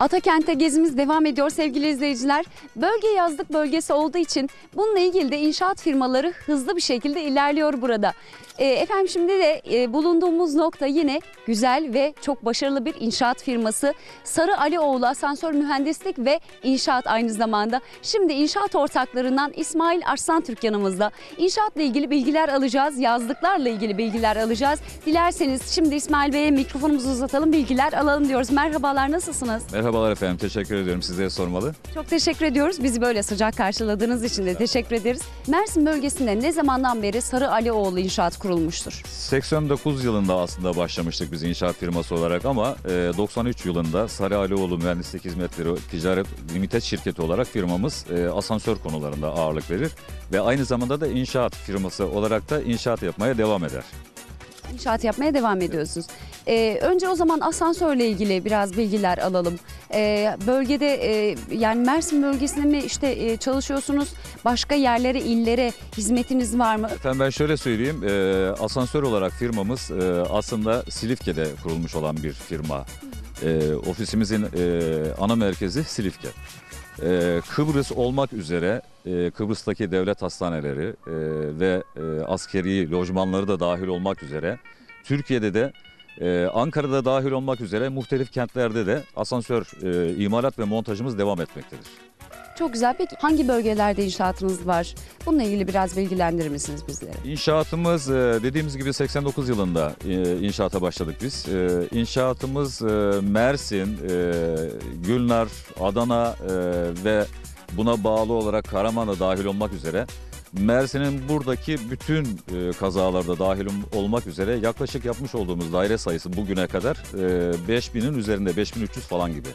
Atakent'te gezimiz devam ediyor sevgili izleyiciler. Bölge yazlık bölgesi olduğu için bununla ilgili de inşaat firmaları hızlı bir şekilde ilerliyor burada. Ee, efendim şimdi de e, bulunduğumuz nokta yine güzel ve çok başarılı bir inşaat firması. Sarı Alioğlu Asansör Mühendislik ve İnşaat aynı zamanda. Şimdi inşaat ortaklarından İsmail Arslan Türk yanımızda. İnşaatla ilgili bilgiler alacağız, yazlıklarla ilgili bilgiler alacağız. Dilerseniz şimdi İsmail Bey'e mikrofonumuzu uzatalım, bilgiler alalım diyoruz. Merhabalar, nasılsınız? Merhabalar efendim, teşekkür ediyorum. Sizlere sormalı. Çok teşekkür ediyoruz. Bizi böyle sıcak karşıladığınız için de teşekkür ederiz. Mersin bölgesinde ne zamandan beri Sarı Alioğlu İnşaat kurulmuştur? 89 yılında aslında başlamıştık biz inşaat firması olarak ama e, 93 yılında Sarı Alioğlu Mühendislik Hizmetleri Ticaret Limited şirketi olarak firmamız e, asansör konularında ağırlık verir ve aynı zamanda da inşaat firması olarak da inşaat yapmaya devam eder. İnşaat yapmaya devam ediyorsunuz. Ee, önce o zaman asansörle ilgili biraz bilgiler alalım. Ee, bölgede e, yani Mersin bölgesinde mi işte e, çalışıyorsunuz? Başka yerlere, illere hizmetiniz var mı? Efendim ben şöyle söyleyeyim, e, asansör olarak firmamız e, aslında Silifke'de kurulmuş olan bir firma. E, ofisimizin e, ana merkezi Silifke. E, Kıbrıs olmak üzere e, Kıbrıs'taki devlet hastaneleri e, ve e, askeri lojmanları da dahil olmak üzere Türkiye'de de e, Ankara'da dahil olmak üzere muhtelif kentlerde de asansör e, imalat ve montajımız devam etmektedir. Çok güzel. Peki hangi bölgelerde inşaatınız var? Bununla ilgili biraz bilgilendirir misiniz bizlere? İnşaatımız e, dediğimiz gibi 89 yılında e, inşaata başladık biz. E, İnşaatımız e, Mersin, e, Gülnar, Adana e, ve buna bağlı olarak Karaman'a dahil olmak üzere Mersin'in buradaki bütün e, kazalarda dahil olmak üzere yaklaşık yapmış olduğumuz daire sayısı bugüne kadar e, 5000'in üzerinde 5300 falan gibi.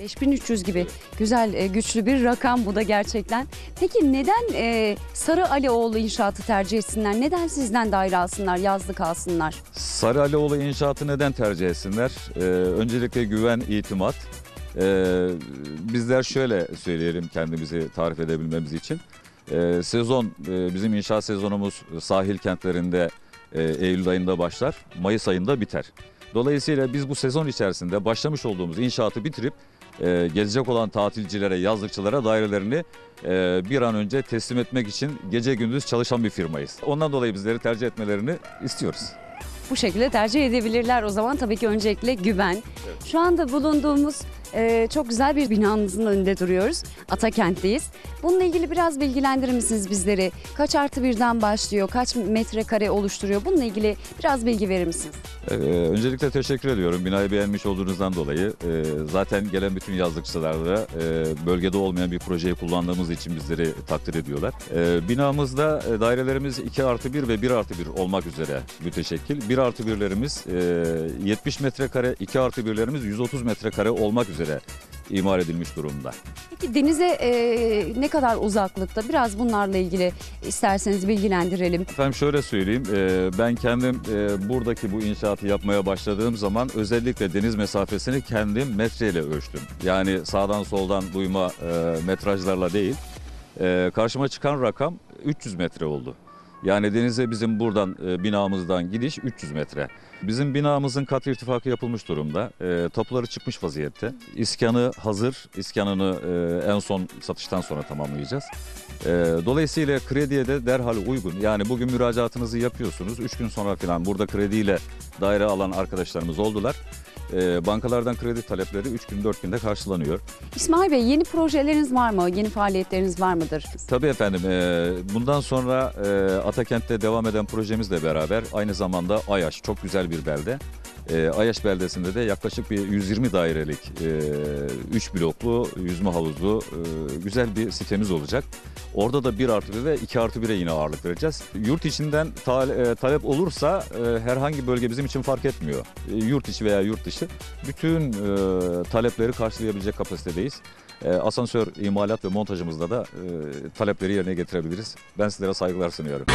5300 gibi güzel, e, güçlü bir rakam bu da gerçekten. Peki neden e, Sarı Alioğlu inşaatı tercih etsinler? Neden sizden daire alsınlar, yazlık alsınlar? Sarı Alioğlu inşaatı neden tercih etsinler? Ee, öncelikle güven, itimat. Ee, bizler şöyle söyleyelim kendimizi tarif edebilmemiz için. Ee, sezon, e, bizim inşaat sezonumuz sahil kentlerinde e, Eylül ayında başlar, Mayıs ayında biter. Dolayısıyla biz bu sezon içerisinde başlamış olduğumuz inşaatı bitirip e, gelecek olan tatilcilere, yazlıkçılara dairelerini e, bir an önce teslim etmek için gece gündüz çalışan bir firmayız. Ondan dolayı bizleri tercih etmelerini istiyoruz. Bu şekilde tercih edebilirler o zaman tabii ki öncelikle güven. Şu anda bulunduğumuz e, çok güzel bir binanızın önünde duruyoruz. Atakent'teyiz. Bununla ilgili biraz bilgilendirir misiniz bizleri? Kaç artı birden başlıyor? Kaç metrekare oluşturuyor? Bununla ilgili biraz bilgi verir misiniz? Ee, öncelikle teşekkür ediyorum binayı beğenmiş olduğunuzdan dolayı. Ee, zaten gelen bütün yazlıkçılar da e, bölgede olmayan bir projeyi kullandığımız için bizleri takdir ediyorlar. Ee, binamızda e, dairelerimiz 2 artı 1 ve 1 artı 1 olmak üzere müteşekkil. 1 artı 1'lerimiz e, 70 metrekare, 2 artı 1'lerimiz 130 metrekare olmak üzere imar edilmiş durumda. Peki denize e, ne kadar uzaklıkta? Biraz bunlarla ilgili isterseniz bilgilendirelim. Efendim şöyle söyleyeyim, e, ben kendim e, buradaki bu inşaatı yapmaya başladığım zaman özellikle deniz mesafesini kendim metreyle ölçtüm. Yani sağdan soldan duyma e, metrajlarla değil. E, Karşıma çıkan rakam 300 metre oldu. Yani denize bizim buradan e, binamızdan gidiş 300 metre. Bizim binamızın kat irtifakı yapılmış durumda. E, tapuları çıkmış vaziyette. İskanı hazır. İskanını e, en son satıştan sonra tamamlayacağız. E, dolayısıyla krediye de derhal uygun. Yani bugün müracaatınızı yapıyorsunuz. 3 gün sonra falan burada krediyle daire alan arkadaşlarımız oldular. E, bankalardan kredi talepleri 3 gün 4 günde karşılanıyor. İsmail Bey yeni projeleriniz var mı? Yeni faaliyetleriniz var mıdır? Tabii efendim. e, bundan sonra e, Atakent'te devam eden projemizle beraber aynı zamanda Ayaş çok güzel bir belde. E, Ayaş beldesinde de yaklaşık bir 120 dairelik 3 bloklu yüzme havuzlu e, güzel bir sitemiz olacak. Orada da 1 artı 1 ve 2 artı 1'e yine ağırlık vereceğiz. Yurt içinden ta- e, talep olursa e, herhangi bölge bizim için fark etmiyor. E, yurt içi veya yurt dışı bütün e, talepleri karşılayabilecek kapasitedeyiz. E, asansör imalat ve montajımızda da e, talepleri yerine getirebiliriz. Ben sizlere saygılar sunuyorum.